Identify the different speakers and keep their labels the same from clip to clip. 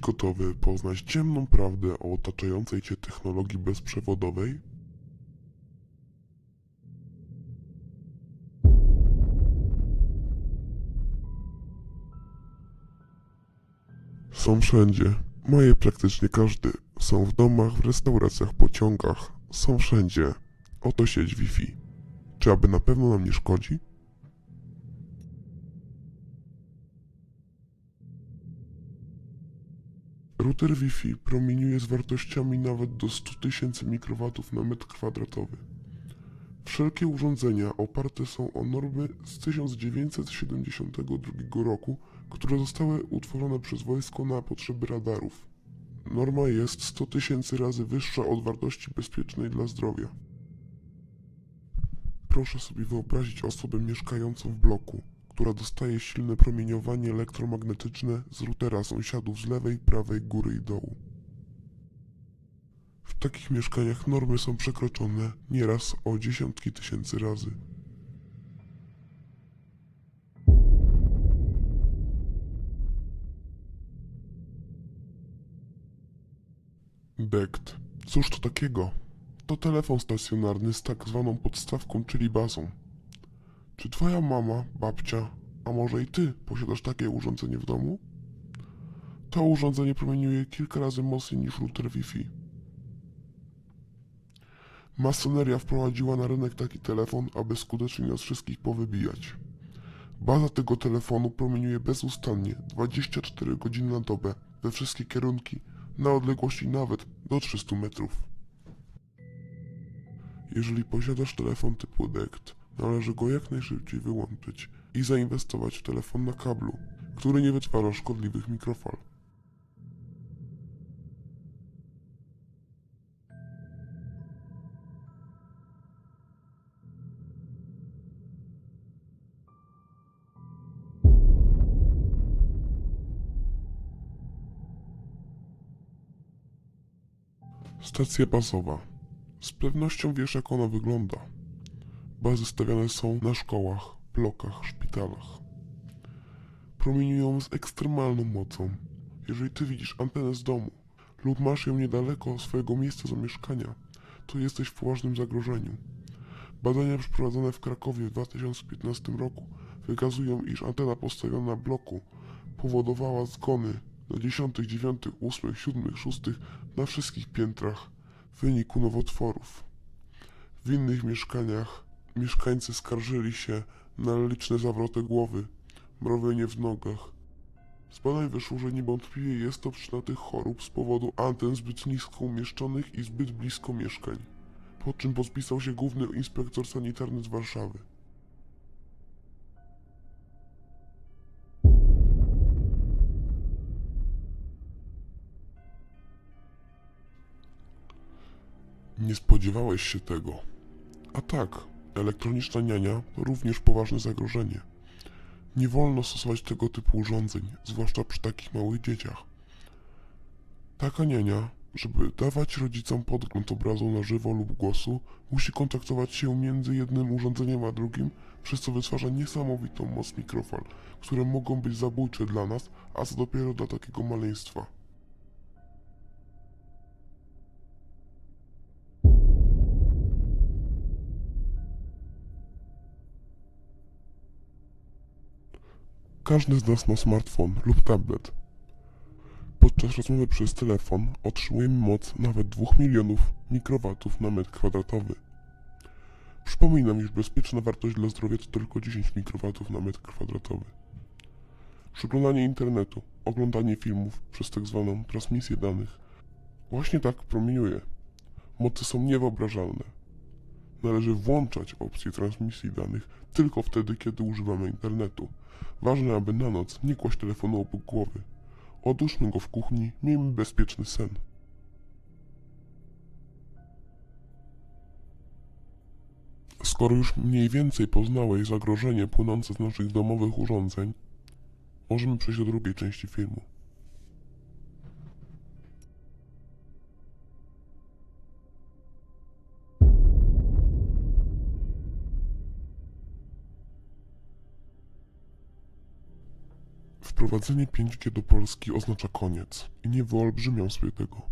Speaker 1: Gotowy poznać ciemną prawdę o otaczającej cię technologii bezprzewodowej? Są wszędzie. Moje praktycznie każdy. Są w domach, w restauracjach, pociągach. Są wszędzie. Oto sieć Wi-Fi. Czy aby na pewno nam nie szkodzi? Router Wi-Fi promieniuje z wartościami nawet do 100 tysięcy mikrowatów na metr kwadratowy. Wszelkie urządzenia oparte są o normy z 1972 roku, które zostały utworzone przez wojsko na potrzeby radarów. Norma jest 100 tysięcy razy wyższa od wartości bezpiecznej dla zdrowia. Proszę sobie wyobrazić osobę mieszkającą w bloku, która dostaje silne promieniowanie elektromagnetyczne z routera sąsiadów z lewej, prawej, góry i dołu. W takich mieszkaniach normy są przekroczone nieraz o dziesiątki tysięcy razy. DECT. Cóż to takiego? To telefon stacjonarny z tak zwaną podstawką, czyli bazą. Czy twoja mama, babcia, a może i ty posiadasz takie urządzenie w domu? To urządzenie promieniuje kilka razy mocniej niż router Wi-Fi. Masoneria wprowadziła na rynek taki telefon, aby skutecznie nas wszystkich powybijać. Baza tego telefonu promieniuje bezustannie 24 godziny na dobę we wszystkie kierunki na odległości nawet do 300 metrów. Jeżeli posiadasz telefon typu DECT, należy go jak najszybciej wyłączyć i zainwestować w telefon na kablu, który nie wytwarza szkodliwych mikrofal. Stacja bazowa. Z pewnością wiesz jak ona wygląda. Bazy stawiane są na szkołach, blokach, szpitalach. Promieniują z ekstremalną mocą. Jeżeli ty widzisz antenę z domu lub masz ją niedaleko swojego miejsca zamieszkania, to jesteś w poważnym zagrożeniu. Badania przeprowadzone w Krakowie w 2015 roku wykazują, iż antena postawiona na bloku powodowała zgony na 10, 9, 8, 7, 6 na wszystkich piętrach w wyniku nowotworów. W innych mieszkaniach mieszkańcy skarżyli się na liczne zawroty głowy, mrowienie w nogach. Z badań wyszło, że niewątpliwie jest to przyczyna tych chorób z powodu anten zbyt nisko umieszczonych i zbyt blisko mieszkań. Po czym podpisał się główny inspektor sanitarny z Warszawy. Nie spodziewałeś się tego. A tak, elektroniczna niania to również poważne zagrożenie. Nie wolno stosować tego typu urządzeń, zwłaszcza przy takich małych dzieciach. Taka niania, żeby dawać rodzicom podgląd obrazu na żywo lub głosu, musi kontaktować się między jednym urządzeniem a drugim, przez co wytwarza niesamowitą moc mikrofal, które mogą być zabójcze dla nas, a co dopiero dla takiego maleństwa. Każdy z nas ma smartfon lub tablet. Podczas rozmowy przez telefon otrzymujemy moc nawet 2 milionów mikrowatów na metr kwadratowy. Przypominam, iż bezpieczna wartość dla zdrowia to tylko 10 mikrowatów na metr kwadratowy. Przeglądanie internetu, oglądanie filmów przez tak zwaną transmisję danych właśnie tak promieniuje. Moce są niewyobrażalne. Należy włączać opcję transmisji danych tylko wtedy, kiedy używamy internetu. Ważne, aby na noc nie kłaść telefonu obok głowy. Odłóżmy go w kuchni, miejmy bezpieczny sen. Skoro już mniej więcej poznałeś zagrożenie płynące z naszych domowych urządzeń, możemy przejść do drugiej części filmu. Wprowadzenie 5G do Polski oznacza koniec i nie wyolbrzymiam sobie tego.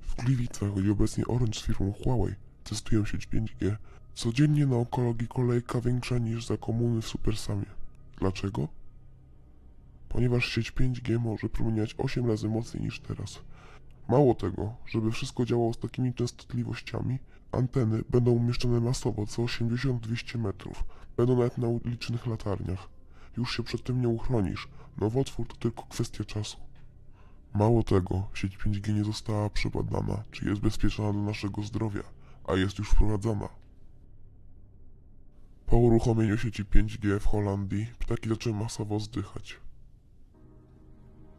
Speaker 1: W Gliwicach, gdzie obecnie Orange z firmą Huawei testują sieć 5G, codziennie na onkologii kolejka większa niż za komuny w Supersamie. Dlaczego? Ponieważ sieć 5G może promieniać 8 razy mocniej niż teraz. Mało tego, żeby wszystko działało z takimi częstotliwościami, anteny będą umieszczone masowo co 80-200 metrów. Będą nawet na licznych latarniach. Już się przed tym nie uchronisz. Nowotwór to tylko kwestia czasu. Mało tego, sieć 5G nie została przebadana, czy jest bezpieczna dla naszego zdrowia, a jest już wprowadzana. Po uruchomieniu sieci 5G w Holandii ptaki zaczęły masowo zdychać.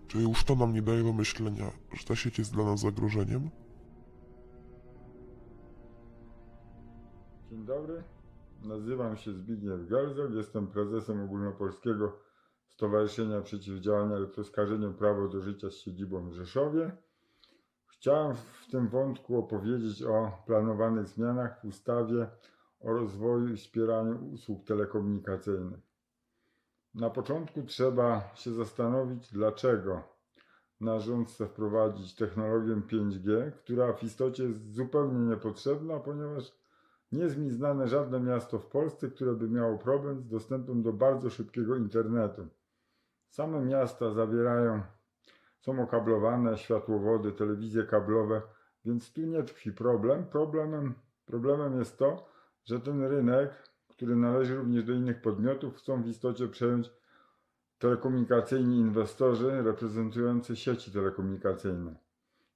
Speaker 1: Czy już to nam nie daje do myślenia, że ta sieć jest dla nas zagrożeniem?
Speaker 2: Dzień dobry, nazywam się Zbigniew Gelzel, jestem prezesem Ogólnopolskiego Stowarzyszenia Przeciwdziałania Elektroskażeniu Prawo do Życia z siedzibą w Rzeszowie. Chciałem w tym wątku opowiedzieć o planowanych zmianach w ustawie o rozwoju i wspieraniu usług telekomunikacyjnych. Na początku trzeba się zastanowić, dlaczego nasz rząd chce wprowadzić technologię 5G, która w istocie jest zupełnie niepotrzebna, ponieważ nie jest mi znane żadne miasto w Polsce, które by miało problem z dostępem do bardzo szybkiego internetu. Same miasta zawierają, są okablowane, światłowody, telewizje kablowe, więc tu nie tkwi problem. Problemem, problemem jest to, że ten rynek, który należy również do innych podmiotów, chcą w istocie przejąć telekomunikacyjni inwestorzy reprezentujący sieci telekomunikacyjne.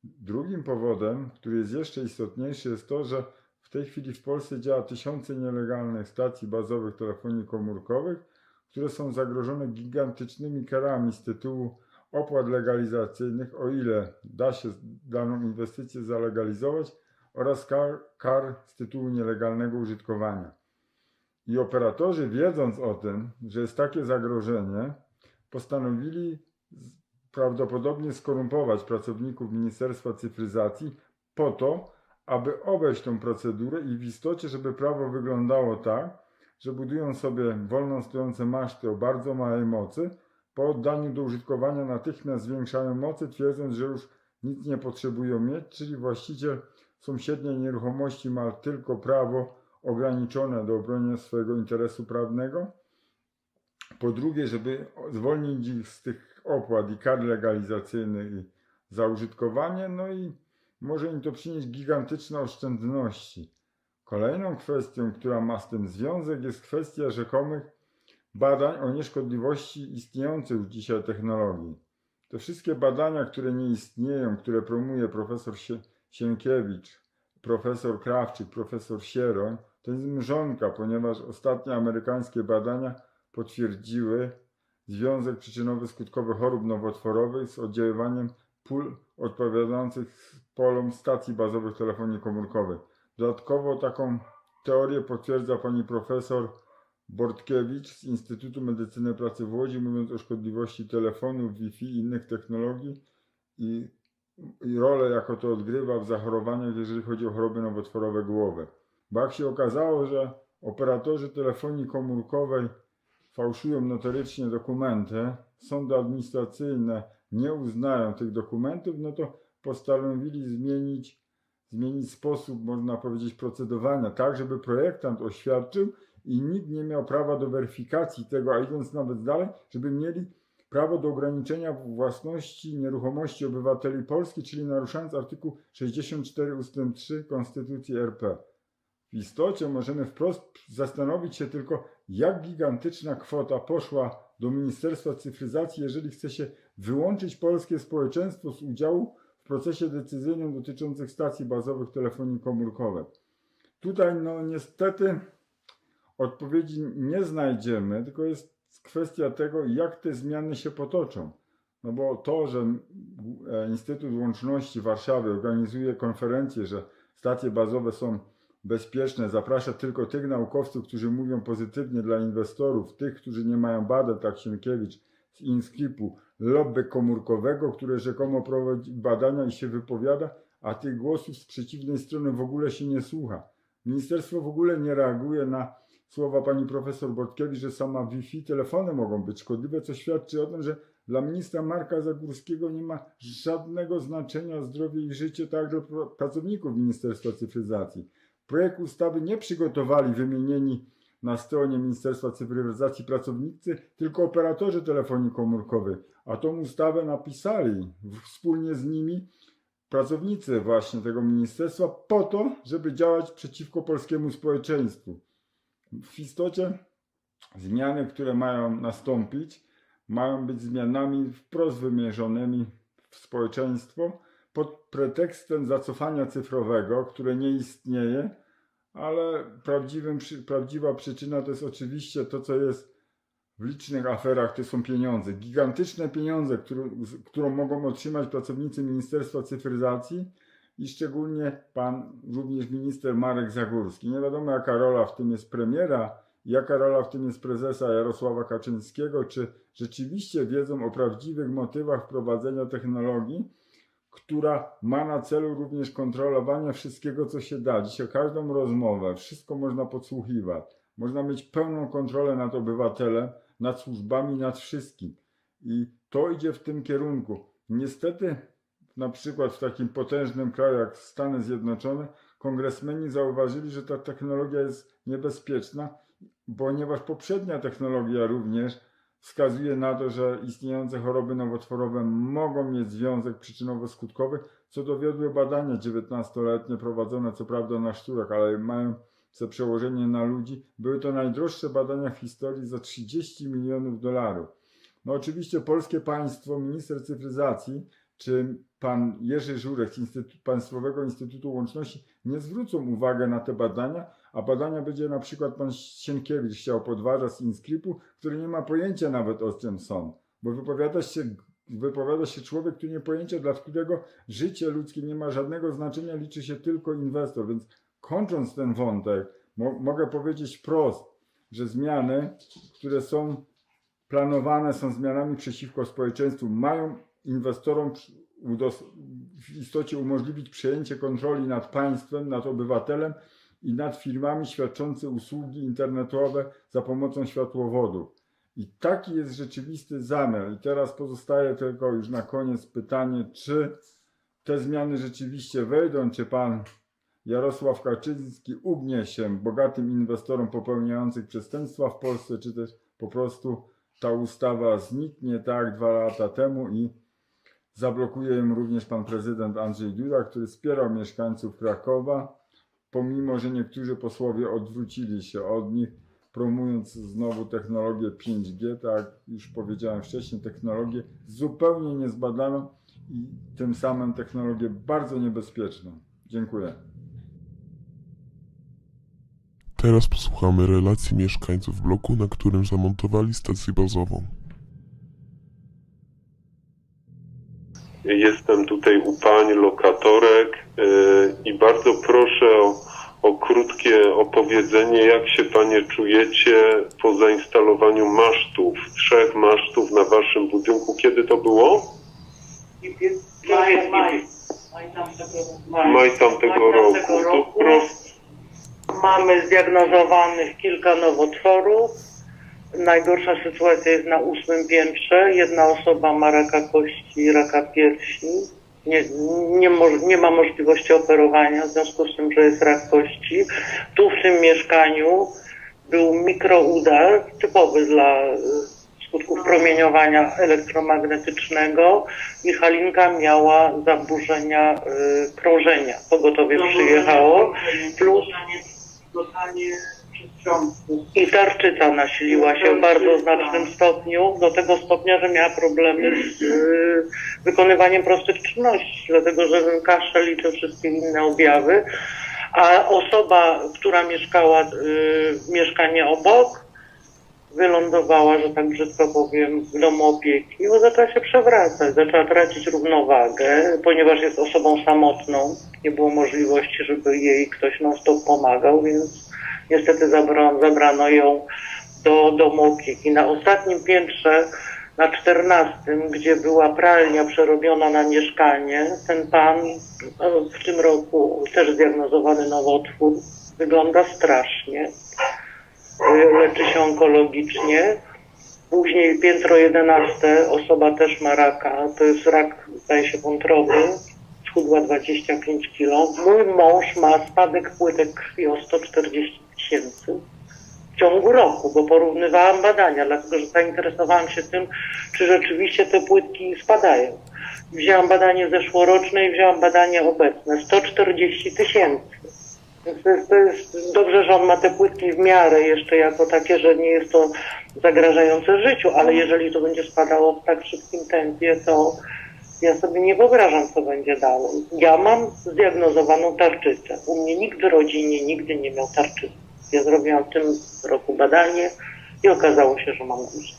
Speaker 2: Drugim powodem, który jest jeszcze istotniejszy, jest to, że w tej chwili w Polsce działa tysiące nielegalnych stacji bazowych telefonii komórkowych, które są zagrożone gigantycznymi karami z tytułu opłat legalizacyjnych, o ile da się daną inwestycję zalegalizować, oraz kar, kar z tytułu nielegalnego użytkowania. I operatorzy, wiedząc o tym, że jest takie zagrożenie, postanowili prawdopodobnie skorumpować pracowników Ministerstwa Cyfryzacji po to, aby obejść tą procedurę i w istocie, żeby prawo wyglądało tak, że budują sobie wolno stojące maszty o bardzo małej mocy, po oddaniu do użytkowania natychmiast zwiększają mocy, twierdząc, że już nic nie potrzebują mieć, czyli właściciel sąsiedniej nieruchomości ma tylko prawo ograniczone do obrony swojego interesu prawnego. Po drugie, żeby zwolnić ich z tych opłat i kar legalizacyjnych i za użytkowanie, no i może im to przynieść gigantyczne oszczędności. Kolejną kwestią, która ma z tym związek, jest kwestia rzekomych badań o nieszkodliwości istniejących dzisiaj technologii. Te wszystkie badania, które nie istnieją, które promuje profesor Sie- Sienkiewicz, profesor Krawczyk, profesor Sieroń, to jest mrzonka, ponieważ ostatnie amerykańskie badania potwierdziły związek przyczynowo-skutkowy chorób nowotworowych z oddziaływaniem pól odpowiadających polom stacji bazowych telefonii komórkowej. Dodatkowo taką teorię potwierdza pani profesor Bortkiewicz z Instytutu Medycyny Pracy w Łodzi, mówiąc o szkodliwości telefonów, Wi-Fi i innych technologii i, i rolę, jaką to odgrywa w zachorowaniach, jeżeli chodzi o choroby nowotworowe głowy. Bo jak się okazało, że operatorzy telefonii komórkowej fałszują notorycznie dokumenty, sądy administracyjne nie uznają tych dokumentów, no to postanowili zmienić, zmienić sposób, można powiedzieć, procedowania, tak żeby projektant oświadczył i nikt nie miał prawa do weryfikacji tego, a idąc nawet dalej, żeby mieli prawo do ograniczenia własności nieruchomości obywateli Polski, czyli naruszając artykuł 64 ust. 3 Konstytucji RP. W istocie możemy wprost zastanowić się tylko, jak gigantyczna kwota poszła do Ministerstwa Cyfryzacji, jeżeli chce się wyłączyć polskie społeczeństwo z udziału w procesie decyzyjnym dotyczącym stacji bazowych telefonii komórkowej. Tutaj, no niestety, odpowiedzi nie znajdziemy, tylko jest kwestia tego, jak te zmiany się potoczą. No bo to, że Instytut Łączności Warszawy organizuje konferencję, że stacje bazowe są bezpieczne, zaprasza tylko tych naukowców, którzy mówią pozytywnie dla inwestorów, tych, którzy nie mają badań, tak Sienkiewicz z Inskipu, lobby komórkowego, które rzekomo prowadzi badania i się wypowiada, a tych głosów z przeciwnej strony w ogóle się nie słucha. Ministerstwo w ogóle nie reaguje na słowa pani profesor Bortkiewicz, że sama Wi-Fi telefony mogą być szkodliwe, co świadczy o tym, że Dla ministra Marka Zagórskiego nie ma żadnego znaczenia zdrowie i życie, tak pra- pracowników Ministerstwa Cyfryzacji. Projekt ustawy nie przygotowali wymienieni na stronie Ministerstwa Cyfryzacji pracownicy, tylko operatorzy telefonii komórkowej, a tą ustawę napisali wspólnie z nimi pracownicy właśnie tego ministerstwa po to, żeby działać przeciwko polskiemu społeczeństwu. W istocie zmiany, które mają nastąpić, mają być zmianami wprost wymierzonymi w społeczeństwo pod pretekstem zacofania cyfrowego, które nie istnieje, ale prawdziwym, prawdziwa przyczyna to jest oczywiście to, co jest w licznych aferach, to są pieniądze. Gigantyczne pieniądze, które, którą mogą otrzymać pracownicy Ministerstwa Cyfryzacji i szczególnie pan również minister Marek Zagórski. Nie wiadomo jaka rola w tym jest premiera, jaka rola w tym jest prezesa Jarosława Kaczyńskiego, czy rzeczywiście wiedzą o prawdziwych motywach wprowadzenia technologii, która ma na celu również kontrolowanie wszystkiego, co się da. Dzisiaj każdą rozmowę, wszystko można podsłuchiwać. Można mieć pełną kontrolę nad obywatelem, nad służbami, nad wszystkim. I to idzie w tym kierunku. Niestety, na przykład w takim potężnym kraju jak Stany Zjednoczone, kongresmeni zauważyli, że ta technologia jest niebezpieczna, ponieważ poprzednia technologia również wskazuje na to, że istniejące choroby nowotworowe mogą mieć związek przyczynowo-skutkowy, co dowiodły badania 19-letnie prowadzone co prawda na szczurach, ale mają co przełożenie na ludzi. Były to najdroższe badania w historii za 30 milionów dolarów. No oczywiście polskie państwo, minister cyfryzacji, czy pan Jerzy Żurek z Instytut, Państwowego Instytutu Łączności nie zwrócą uwagi na te badania, a badania będzie na przykład pan Sienkiewicz chciał podważać z Inskripu, który nie ma pojęcia nawet o czym są, bo wypowiada się, wypowiada się człowiek, który nie pojęcia, dla którego życie ludzkie nie ma żadnego znaczenia, liczy się tylko inwestor, więc kończąc ten wątek, mo- mogę powiedzieć wprost, że zmiany, które są planowane, są zmianami przeciwko społeczeństwu, mają inwestorom w istocie umożliwić przejęcie kontroli nad państwem, nad obywatelem i nad firmami świadczącymi usługi internetowe za pomocą światłowodów. I taki jest rzeczywisty zamiar. I teraz pozostaje tylko już na koniec pytanie, czy te zmiany rzeczywiście wejdą, czy pan Jarosław Kaczyński ugnie się bogatym inwestorom popełniających przestępstwa w Polsce, czy też po prostu ta ustawa zniknie tak dwa lata temu i zablokuje ją również pan prezydent Andrzej Duda, który wspierał mieszkańców Krakowa, pomimo że niektórzy posłowie odwrócili się od nich, promując znowu technologię 5G, tak jak już powiedziałem wcześniej, technologię zupełnie niezbadaną i tym samym technologię bardzo niebezpieczną. Dziękuję.
Speaker 1: Teraz posłuchamy relacji mieszkańców bloku, na którym zamontowali stację bazową.
Speaker 3: U pań lokatorek yy, i bardzo proszę o, o krótkie opowiedzenie, jak się panie czujecie po zainstalowaniu masztów, trzech masztów na waszym budynku. Kiedy to było?
Speaker 4: Maj, maj. Maj tamtego, maj.
Speaker 3: Maj tamtego roku.
Speaker 4: tamtego
Speaker 3: To
Speaker 4: roku.
Speaker 3: prost,
Speaker 4: Mamy zdiagnozowanych kilka nowotworów. Najgorsza sytuacja jest na ósmym piętrze. Jedna osoba ma raka kości i raka piersi. Nie, nie, nie ma możliwości operowania w związku z tym, że jest rak kości. Tu w tym mieszkaniu był mikroudar typowy dla y, skutków promieniowania elektromagnetycznego i Halinka miała zaburzenia y, krążenia. Pogotowie przyjechało. Plus i tarczyca nasiliła się w bardzo znacznym stopniu, do tego stopnia, że miała problemy z y, wykonywaniem prostych czynności, dlatego że ten kaszel i te wszystkie inne objawy. A osoba, która mieszkała y, w mieszkanie obok, wylądowała, że tak brzydko powiem, w domu opieki, bo zaczęła się przewracać, zaczęła tracić równowagę, ponieważ jest osobą samotną. Nie było możliwości, żeby jej ktoś non-stop pomagał, więc niestety zabrano, zabrano ją do domu opieki. Na ostatnim piętrze, na czternastym, gdzie była pralnia przerobiona na mieszkanie, ten pan no, w tym roku też zdiagnozowany nowotwór, wygląda strasznie. Y, Leczy się onkologicznie Później piętro 11, osoba też ma raka, to jest rak, zdaje się, wątroby, schudła 25 kg. Mój mąż ma spadek płytek krwi o 140 tysięcy w ciągu roku, bo porównywałam badania, dlatego że zainteresowałam się tym, czy rzeczywiście te płytki spadają. Wzięłam badanie zeszłoroczne i wzięłam badanie obecne, 140 tysięcy. To jest, to jest dobrze, że on ma te płytki w miarę jeszcze jako takie, że nie jest to zagrażające życiu, ale jeżeli to będzie spadało w tak szybkim tempie, to ja sobie nie wyobrażam, co będzie dalej. Ja mam zdiagnozowaną tarczycę. U mnie nikt w rodzinie nigdy nie miał tarczycy. Ja zrobiłam w tym roku badanie i okazało się, że mam guz.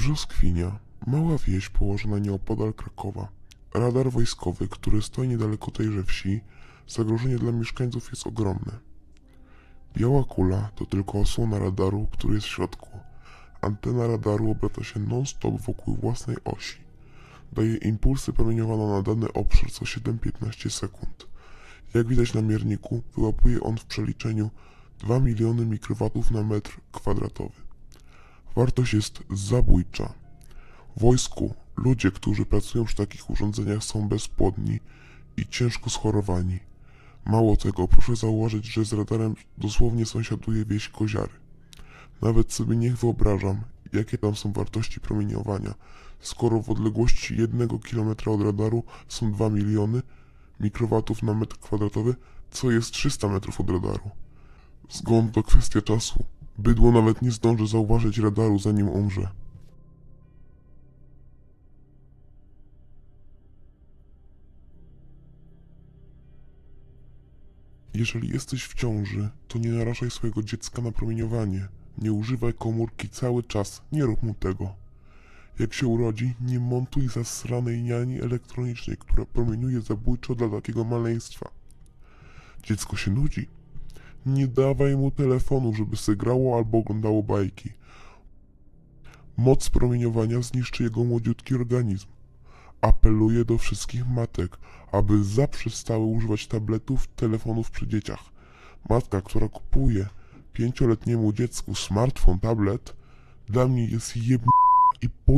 Speaker 1: Brzoskwinia, mała wieś położona nieopodal Krakowa. Radar wojskowy, który stoi niedaleko tejże wsi, zagrożenie dla mieszkańców jest ogromne. Biała kula to tylko osłona radaru, który jest w środku. Antena radaru obraca się non-stop wokół własnej osi. Daje impulsy promieniowane na dany obszar co 7-15 sekund. Jak widać na mierniku, wyłapuje on w przeliczeniu 2 miliony mikrowatów na metr kwadratowy. Wartość jest zabójcza. W wojsku ludzie, którzy pracują przy takich urządzeniach są bezpłodni i ciężko schorowani. Mało tego, proszę zauważyć, że z radarem dosłownie sąsiaduje wieś Koziary. Nawet sobie nie wyobrażam, jakie tam są wartości promieniowania, skoro w odległości jednego kilometra od radaru są 2 miliony mikrowatów na metr kwadratowy, co jest 300 metrów od radaru. Zgon to kwestia czasu. Bydło nawet nie zdąży zauważyć radaru, zanim umrze. Jeżeli jesteś w ciąży, to nie narażaj swojego dziecka na promieniowanie. Nie używaj komórki cały czas, nie rób mu tego. Jak się urodzi, nie montuj zasranej niani elektronicznej, która promieniuje zabójczo dla takiego maleństwa. Dziecko się nudzi. Nie dawaj mu telefonu, żeby se grało albo oglądało bajki. Moc promieniowania zniszczy jego młodziutki organizm. Apeluję do wszystkich matek, aby zaprzestały używać tabletów, telefonów przy dzieciach. Matka, która kupuje pięcioletniemu dziecku smartfon, tablet, dla mnie jest jeb... i po...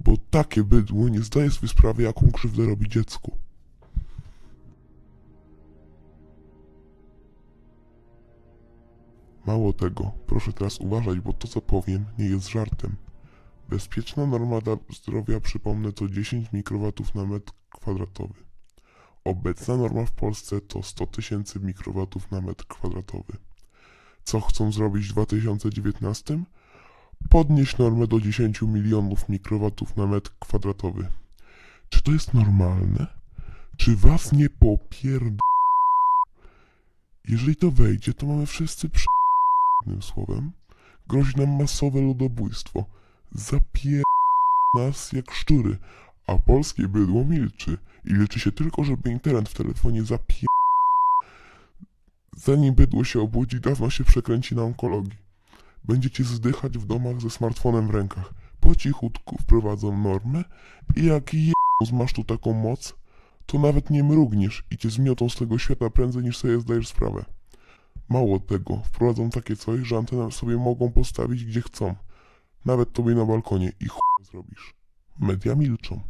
Speaker 1: Bo takie bydło nie zdaje sobie sprawy, jaką krzywdę robi dziecku. Mało tego, proszę teraz uważać, bo to co powiem nie jest żartem. Bezpieczna norma dla zdrowia, przypomnę, to 10 mikrowatów na metr kwadratowy. Obecna norma w Polsce to 100 tysięcy mikrowatów na metr kwadratowy. Co chcą zrobić w 2019? Podnieść normę do 10 milionów mikrowatów na metr kwadratowy. Czy to jest normalne? Czy was nie popierd... Jeżeli to wejdzie, to mamy wszyscy przy... Jednym słowem, grozi nam masowe ludobójstwo. Zapier... nas jak szczury, a polskie bydło milczy i liczy się tylko, żeby internet w telefonie zapier... Zanim bydło się obudzi, dawno się przekręci na onkologii. Będziecie zdychać w domach ze smartfonem w rękach. Po cichutku wprowadzą normę i jak je... masz tu taką moc, to nawet nie mrugniesz i cię zmiotą z tego świata prędzej niż sobie zdajesz sprawę. Mało tego, wprowadzą takie coś, że antenę sobie mogą postawić gdzie chcą. Nawet tobie na balkonie i chuj zrobisz. Media milczą.